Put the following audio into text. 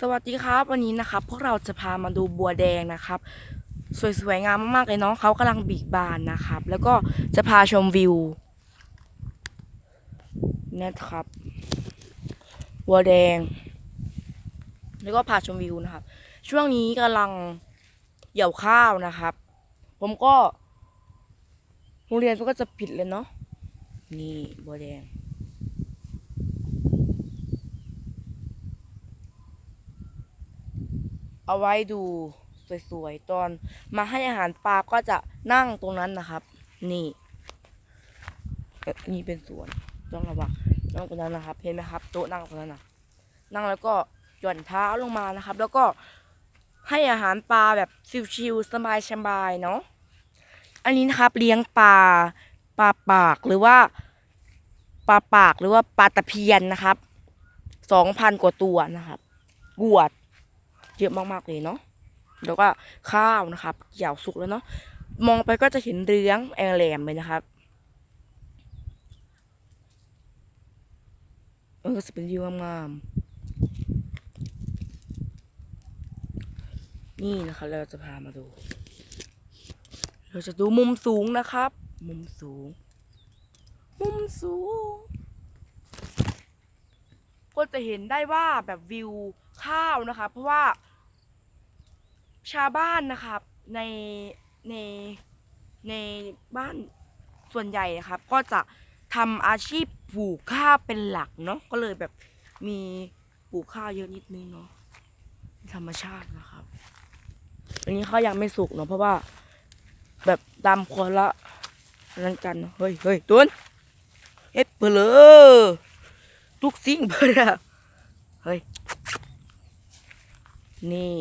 สวัสดีครับ วันนี้นะครับ พวกเราจะพามาดูบัวแดงนะครับ สวยๆงามมากๆเลยเนาะเขากำลังบีบานนะครับ แล้วก็จะพาชมวิวนะครับบัวแดง แล้วก็พาชมวิวนะครับ ช่วงนี้กำลังเกี่ยวข้าวนะครับ ผมก็โรงเรียนก็จะปิดเลยเนาะนี่บัวแดง เอาไว้ดูสวยๆ ตอนมาให้อาหารปลาก็จะนั่งตรงนั้นนะครับ นี่นี่เป็นสวนต้องระวังนั่งตรงนั้นนะครับ เห็นไหมครับ โต๊ะนั่งตรงนั้นนะนั่งแล้วก็หย่อนเท้าลงมานะครับ แล้วก็ให้อาหารปลาแบบชิวๆสบายๆเนาะอันนี้นะครับ เลี้ยงปลาปลาปากหรือว่าปลาปากหรือว่าปลาตะเพียนนะครับสองพันกว่าตัวนะครับกวด เยอะมากๆเลยเนาะแล้วก็ข้าวนะครับเกี่ยวสุกแล้วเนาะมองไปก็จะเห็นเรืองแองแหลมเลยนะครับเออจะเป็นวิวงามๆนี่นะคะเราจะพามาดู เราจะดูมุมสูงนะครับ มุมสูง มุมสูง ก็จะเห็นได้ว่าแบบวิวข้าวนะคะ เพราะว่า ชาวบ้านนะครับในในในบ้านส่วนใหญ่นะครับ ก็จะทำอาชีพปลูกข้าวเป็นหลักเนาะก็เลยแบบมีปลูกข้าวเยอะนิดนึงเนาะธรรมชาตินะครับ อันนี้ข้าวยังไม่สุกเนาะเพราะว่า แบบดำคนละนั้นกันเนอะเฮ้ยเฮ้ยตุนเอ็ดเปลือ ทุกสิ่งเพื่อเฮ้ย นี่